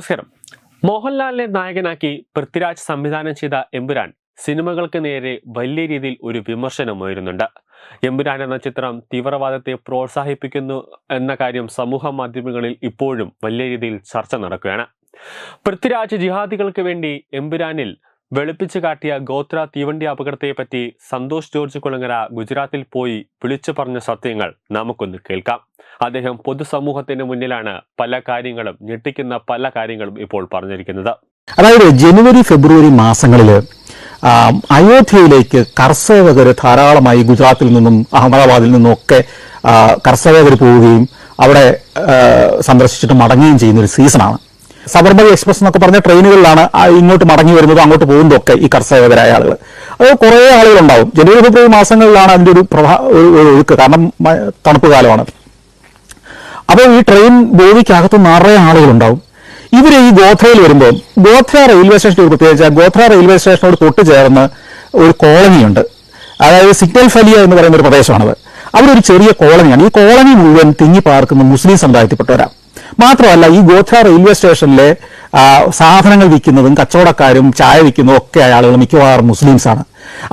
നമസ്കാരം. മോഹൻലാലിനെ നായകനാക്കി പൃഥ്വിരാജ് സംവിധാനം ചെയ്ത എമ്പുരാൻ സിനിമകൾക്ക് നേരെ വലിയ രീതിയിൽ ഒരു വിമർശനം ഉയരുന്നുണ്ട് എമ്പുരാൻ എന്ന ചിത്രം തീവ്രവാദത്തെ പ്രോത്സാഹിപ്പിക്കുന്നു എന്ന കാര്യം സമൂഹ മാധ്യമങ്ങളിൽ ഇപ്പോഴും വലിയ രീതിയിൽ ചർച്ച നടക്കുകയാണ്. പൃഥ്വിരാജ് ജിഹാദികൾക്ക് വേണ്ടി എമ്പുരാനിൽ വെളുപ്പിച്ചു കാട്ടിയ ഗോത്ര തീവണ്ടി അപകടത്തെപ്പറ്റി സന്തോഷ് ജോർജ് കുളങ്ങര ഗുജറാത്തിൽ പോയി വിളിച്ചു പറഞ്ഞ സത്യങ്ങൾ നമുക്കൊന്ന് കേൾക്കാം. അദ്ദേഹം പൊതുസമൂഹത്തിന് മുന്നിലാണ് പല കാര്യങ്ങളും ഞെട്ടിക്കുന്ന പല കാര്യങ്ങളും ഇപ്പോൾ പറഞ്ഞിരിക്കുന്നത്. അതായത് ജനുവരി ഫെബ്രുവരി മാസങ്ങളിൽ അയോധ്യയിലേക്ക് കർഷകർ ധാരാളമായി ഗുജറാത്തിൽ നിന്നും അഹമ്മദാബാദിൽ നിന്നും ഒക്കെ കർഷകർ പോവുകയും അവിടെ സന്ദർശിച്ചിട്ട് മടങ്ങുകയും ചെയ്യുന്ന ഒരു സീസണാണ്. സബർമതി എക്സ്പ്രസ് എന്നൊക്കെ പറഞ്ഞ ട്രെയിനുകളിലാണ് ഇങ്ങോട്ട് മടങ്ങി വരുന്നത് അങ്ങോട്ട് പോകുന്നതൊക്കെ ഈ കർഷകരായ ആളുകൾ അത് കുറേ ആളുകളുണ്ടാവും. ജനുവരി ഫെബ്രുവരി മാസങ്ങളിലാണ് അതിന്റെ ഒരു ഒരു ഒഴുക്ക്. കാരണം തണുപ്പ് കാലമാണ്. അപ്പോൾ ഈ ട്രെയിൻ ബോഗിക്കകത്ത് നിറയെ ആളുകളുണ്ടാവും. ഇവർ ഈ ഗോത്രയിൽ വരുമ്പോൾ ഗോത്ര റെയിൽവേ സ്റ്റേഷൻ ഒരു പ്രത്യേകിച്ച് ഗോത്ര റെയിൽവേ സ്റ്റേഷനോട് തൊട്ട് ചേർന്ന് ഒരു കോളനിയുണ്ട്. അതായത് സിഗ്നൽ ഫലിയ എന്ന് പറയുന്ന ഒരു പ്രദേശമാണത്. അവിടെ ഒരു ചെറിയ കോളനിയാണ്. ഈ കോളനി മുഴുവൻ തിങ്ങി പാർക്കുന്ന മുസ്ലിം സമുദായത്തിൽപ്പെട്ടവരാണ്. മാത്രമല്ല ഈ ഗോത്ര റെയിൽവേ സ്റ്റേഷനിലെ സാധനങ്ങൾ വിൽക്കുന്നതും കച്ചവടക്കാരും ചായ വിൽക്കുന്നതും ഒക്കെ ആളുകൾ മിക്കവാറും മുസ്ലിംസാണ്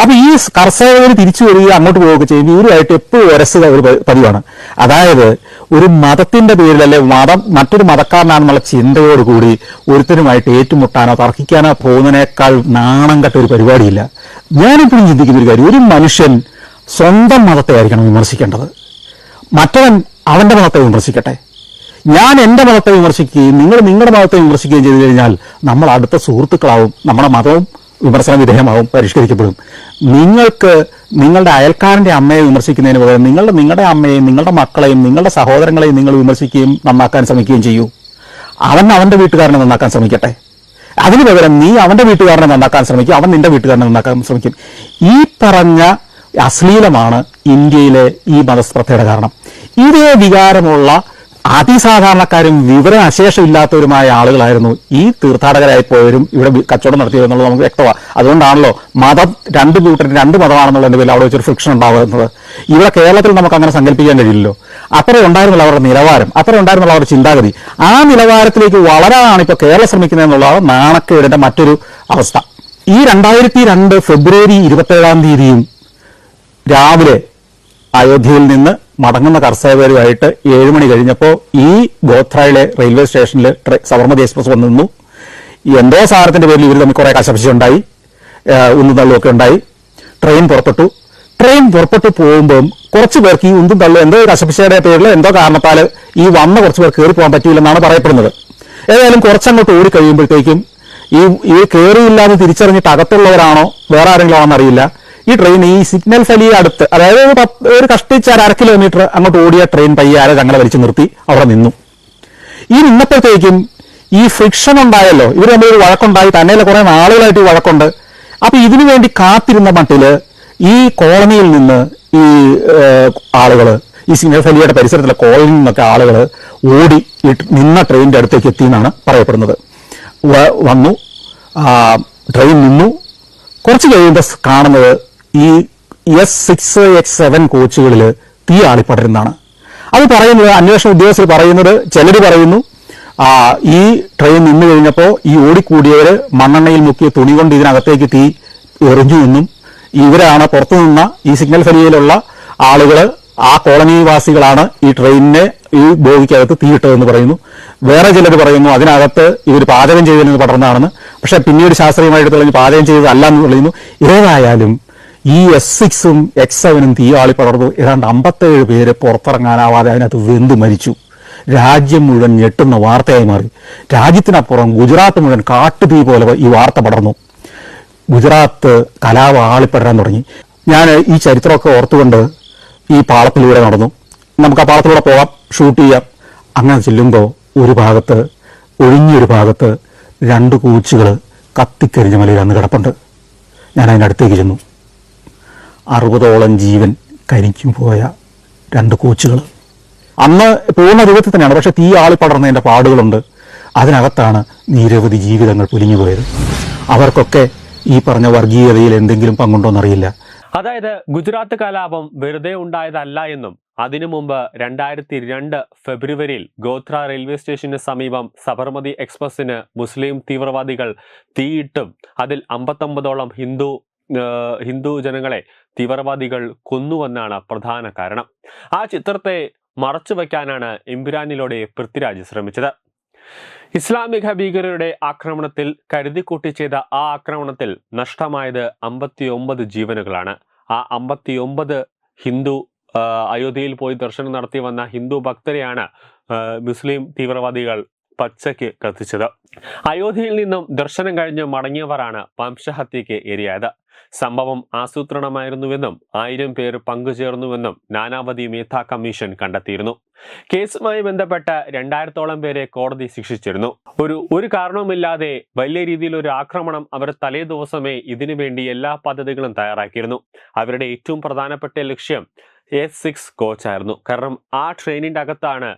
അപ്പൊ ഈ കർഷകർ തിരിച്ചു വരികയും അങ്ങോട്ട് പോവുകയൊക്കെ ചെയ്യുമ്പോൾ ഇവരുമായിട്ട് എപ്പോഴും ഒരസുക ഒരു പതിവാണ്. അതായത് ഒരു മതത്തിന്റെ പേരിൽ അല്ലെ മതം മറ്റൊരു മതക്കാരനാണെന്നുള്ള ചിന്തയോടുകൂടി ഒരുത്തരുമായിട്ട് ഏറ്റുമുട്ടാനോ തർക്കിക്കാനോ പോകുന്നതിനേക്കാൾ നാണം കെട്ട ഒരു പരിപാടിയില്ല. ഞാനിപ്പോഴും ചിന്തിക്കുന്ന ഒരു കാര്യം ഒരു മനുഷ്യൻ സ്വന്തം മതത്തെ ആയിരിക്കണം വിമർശിക്കേണ്ടത്. മറ്റവൻ അവന്റെ മതത്തെ വിമർശിക്കട്ടെ. ഞാൻ എന്റെ മതത്തെ വിമർശിക്കുകയും നിങ്ങൾ നിങ്ങളുടെ മതത്തെ വിമർശിക്കുകയും ചെയ്തു കഴിഞ്ഞാൽ നമ്മൾ അടുത്ത സുഹൃത്തുക്കളാവും നമ്മുടെ മതവും വിമർശന വിധേയമാവും പരിഷ്കരിക്കപ്പെടും. നിങ്ങൾക്ക് നിങ്ങളുടെ അയൽക്കാരന്റെ അമ്മയെ വിമർശിക്കുന്നതിന് പകരം നിങ്ങളുടെ നിങ്ങളുടെ അമ്മയെയും നിങ്ങളുടെ മക്കളെയും നിങ്ങളുടെ സഹോദരങ്ങളെയും നിങ്ങൾ വിമർശിക്കുകയും നന്നാക്കാൻ ശ്രമിക്കുകയും ചെയ്യൂ. അവൻ അവന്റെ വീട്ടുകാരനെ നന്നാക്കാൻ ശ്രമിക്കട്ടെ. അതിനു പകരം നീ അവന്റെ വീട്ടുകാരനെ നന്നാക്കാൻ ശ്രമിക്കും അവൻ നിന്റെ വീട്ടുകാരനെ നന്നാക്കാൻ ശ്രമിക്കും. ഈ പറഞ്ഞ അശ്ലീലമാണ് ഇന്ത്യയിലെ ഈ മതസ്പർദ്ധയുടെ കാരണം. ഇതേ വികാരമുള്ള അതിസാധാരണക്കാരും വിവരം അശേഷമില്ലാത്തവരുമായ ആളുകളായിരുന്നു ഈ തീർത്ഥാടകരായി പോയവരും ഇവിടെ കച്ചവടം നടത്തിയതെന്നുള്ളത് നമുക്ക് വ്യക്തമാണ് അതുകൊണ്ടാണല്ലോ മതം രണ്ട് കൂട്ടരും രണ്ട് മതമാണെന്നുള്ളതിന്റെ പേരിൽ അവിടെ വെച്ചൊരു ഫ്രിക്ഷൻ ഉണ്ടാകുന്നത് ഇവിടെ കേരളത്തിൽ നമുക്ക് അങ്ങനെ സങ്കല്പിക്കാൻ കഴിയില്ലല്ലോ. അത്ര ഉണ്ടായിരുന്നില്ല അവരുടെ നിലവാരം. അത്ര ഉണ്ടായിരുന്നില്ല അവരുടെ ചിന്താഗതി. ആ നിലവാരത്തിലേക്ക് വളരാനാണ് ഇപ്പോൾ കേരളം ശ്രമിക്കുന്നത് എന്നുള്ളതാണ് നാണക്കേടിന്റെ മറ്റൊരു അവസ്ഥ. ഈ രണ്ടായിരത്തി രണ്ട് ഫെബ്രുവരി ഇരുപത്തേഴാം തീയതിയും രാവിലെ അയോധ്യയിൽ നിന്ന് മടങ്ങുന്ന കർഷകരുമായിട്ട് ഏഴ് മണി കഴിഞ്ഞപ്പോൾ ഈ ഗോത്രയിലെ റെയിൽവേ സ്റ്റേഷനിൽ സബർമതി എക്സ്പ്രസ് വന്നു നിന്നു. എന്തോ സാധനത്തിന്റെ പേരിൽ ഇവർ തമ്മിൽ കുറെ കശപശിയുണ്ടായി ഉന്തും തള്ളുമൊക്കെ ഉണ്ടായി. ട്രെയിൻ പുറപ്പെട്ടു. ട്രെയിൻ പുറപ്പെട്ടു പോകുമ്പോൾ കുറച്ച് പേർക്ക് ഈ ഉന്തും തള്ളും എന്തോ കശപശയുടെ പേരിൽ എന്തോ കാരണത്താൽ ഈ വന്ന കുറച്ച് പേർ കയറി പോകാൻ പറ്റിയില്ലെന്നാണ് പറയപ്പെടുന്നത്. ഏതായാലും കുറച്ചങ്ങോട്ട് ഓടി കഴിയുമ്പോഴത്തേക്കും ഈ ഈ കയറിയില്ലാതെ തിരിച്ചറിഞ്ഞിട്ട് അകത്തുള്ളവരാണോ? വേറെ ആരെങ്കിലും ആണെന്ന് അറിയില്ല. ഈ ട്രെയിൻ ഈ സിഗ്നൽ ഫലിയെ അടുത്ത് അതായത് ഒരു പത്ത് ഒരു കഷ്ടിച്ച് അര കിലോമീറ്റർ അങ്ങോട്ട് ഓടിയ ട്രെയിൻ പയ്യാരെ തങ്ങളെ വലിച്ചു നിർത്തി അവിടെ നിന്നു. ഈ നിന്നപ്പോഴത്തേക്കും ഈ ഫ്രിക്ഷൻ ഉണ്ടായല്ലോ ഇവർ തമ്മിൽ ഒരു വഴക്കുണ്ടായി തന്നെയല്ല കുറെ നാളുകളായിട്ട് ഈ വഴക്കുണ്ട്. അപ്പൊ ഇതിനു വേണ്ടി കാത്തിരുന്ന മട്ടിൽ ഈ കോളനിയിൽ നിന്ന് ഈ ആളുകൾ ഈ സിഗ്നൽ ഫലിയുടെ പരിസരത്തിലെ കോളനിയിൽ നിന്നൊക്കെ ആളുകൾ ഓടി നിന്ന ട്രെയിനിന്റെ അടുത്തേക്ക് എത്തി എന്നാണ് പറയപ്പെടുന്നത്. വന്നു. ട്രെയിൻ നിന്നു. കുറച്ച് കഴിയുമ്പോൾ കാണുന്നത് ഈ എസ് സിക്സ് എക്സ് സെവൻ കോച്ചുകളിൽ തീ ആളിപ്പടരുന്നതാണ്. അത് പറയുന്നത് അന്വേഷണ ഉദ്യോഗസ്ഥർ പറയുന്നത് ചിലർ പറയുന്നു ഈ ട്രെയിൻ നിന്ന് കഴിഞ്ഞപ്പോൾ ഈ ഓടിക്കൂടിയവർ മണ്ണെണ്ണയിൽ മുക്കിയ തുണി കൊണ്ട് ഇതിനകത്തേക്ക് തീ എറിഞ്ഞു എന്നും ഇവരാണ് പുറത്തുനിന്ന ഈ സിഗ്നൽ ഫലിയയിലുള്ള ആളുകൾ ആ കോളനിവാസികളാണ് ഈ ട്രെയിനിനെ ഈ ബോഗിക്കകത്ത് തീയിട്ടതെന്ന് പറയുന്നു. വേറെ ചിലർ പറയുന്നു അതിനകത്ത് ഇവർ പാചകം ചെയ്തതിന് പടർന്നതാണെന്ന്. പക്ഷേ പിന്നീട് ശാസ്ത്രീയമായിട്ട് തെളിഞ്ഞ് പാചകം ചെയ്തതല്ല എന്ന് പറയുന്നു ഏതായാലും ഈ എസ് സിക്സും എക്സ് സെവനും തീയാളി പടർന്നു. ഏതാണ്ട് അമ്പത്തേഴ് പേര് പുറത്തിറങ്ങാനാവാതെ അതിനകത്ത് വെന്ത് മരിച്ചു. രാജ്യം മുഴുവൻ ഞെട്ടുന്ന വാർത്തയായി മാറി. രാജ്യത്തിനപ്പുറം ഗുജറാത്ത് മുഴുവൻ കാട്ടുതീ പോലെ ഈ വാർത്ത പടർന്നു. ഗുജറാത്ത് കലാപ ആളിപ്പെടാൻ തുടങ്ങി. ഞാൻ ഈ ചരിത്രമൊക്കെ ഓർത്തുകൊണ്ട് ഈ പാളത്തിലൂടെ നടന്നു. നമുക്ക് ആ പാളത്തിലൂടെ പോകാം ഷൂട്ട് ചെയ്യാം. അങ്ങനെ ചെല്ലുമ്പോൾ ഒരു ഭാഗത്ത് ഒഴിഞ്ഞൊരു ഭാഗത്ത് രണ്ട് കൂച്ചുകൾ കത്തിക്കരിഞ്ഞ മലയിൽ അന്ന് കിടപ്പുണ്ട്. ഞാൻ അതിനടുത്തേക്ക് ചെന്നു. അറുപതോളം ജീവൻ കരിക്കും പോയ രണ്ട് കോച്ചുകൾ അന്ന് പൂർണ രൂപത്തിൽ തന്നെയാണ് പക്ഷെ തീ ആളി പടർന്നതിന്റെ പാടുകളുണ്ട്. അതിനകത്താണ് നിരവധി ജീവിതങ്ങൾ പൊലിഞ്ഞു പോയത്. അവർക്കൊക്കെ ഈ പറഞ്ഞ വർഗീയതയിൽ എന്തെങ്കിലും പങ്കുണ്ടോന്നറിയില്ല. അതായത് ഗുജറാത്ത് കലാപം വെറുതെ ഉണ്ടായതല്ല എന്നും അതിനു മുമ്പ് രണ്ടായിരത്തി രണ്ട് ഫെബ്രുവരിയിൽ ഗോത്ര റെയിൽവേ സ്റ്റേഷന് സമീപം സബർമതി എക്സ്പ്രസിന് മുസ്ലിം തീവ്രവാദികൾ തീയിട്ടും അതിൽ അമ്പത്തൊമ്പതോളം ഹിന്ദു ഹിന്ദു ജനങ്ങളെ തീവ്രവാദികൾ കൊന്നുവെന്നാണ് പ്രധാന കാരണം. ആ ചിത്രത്തെ മറച്ചു വയ്ക്കാനാണ് എമ്പുരാനിലൂടെ പൃഥ്വിരാജ് ശ്രമിച്ചത്. ഇസ്ലാമിക ഭീകരരുടെ ആക്രമണത്തിൽ കരുതിക്കൂട്ടി ചെയ്ത ആ ആക്രമണത്തിൽ നഷ്ടമായത് അമ്പത്തിയൊമ്പത് ജീവനുകളാണ്. ആ അമ്പത്തിയൊമ്പത് ഹിന്ദു അയോധ്യയിൽ പോയി ദർശനം നടത്തി വന്ന ഹിന്ദു ഭക്തരെയാണ് മുസ്ലിം തീവ്രവാദികൾ പച്ചയ്ക്ക് കത്തിച്ചത്. അയോധ്യയിൽ നിന്നും ദർശനം കഴിഞ്ഞ് മടങ്ങിയവരാണ് വംശഹത്യയ്ക്ക് ഇരയായത് സംഭവം ആസൂത്രണമായിരുന്നുവെന്നും ആയിരം പേർ പങ്കുചേർന്നുവെന്നും നാനാവധി മേത്ത കമ്മീഷൻ കണ്ടെത്തിയിരുന്നു. കേസുമായി ബന്ധപ്പെട്ട രണ്ടായിരത്തോളം പേരെ കോടതി ശിക്ഷിച്ചിരുന്നു. ഒരു ഒരു കാരണവുമില്ലാതെ വലിയ രീതിയിൽ ഒരു ആക്രമണം അവർ തലേ ദിവസമേ ഇതിനു വേണ്ടി എല്ലാ പദ്ധതികളും തയ്യാറാക്കിയിരുന്നു. അവരുടെ ഏറ്റവും പ്രധാനപ്പെട്ട ലക്ഷ്യം എസ് സിക്സ് കോച്ചായിരുന്നു. കാരണം ആ ട്രെയിനിന്റെ അകത്താണ്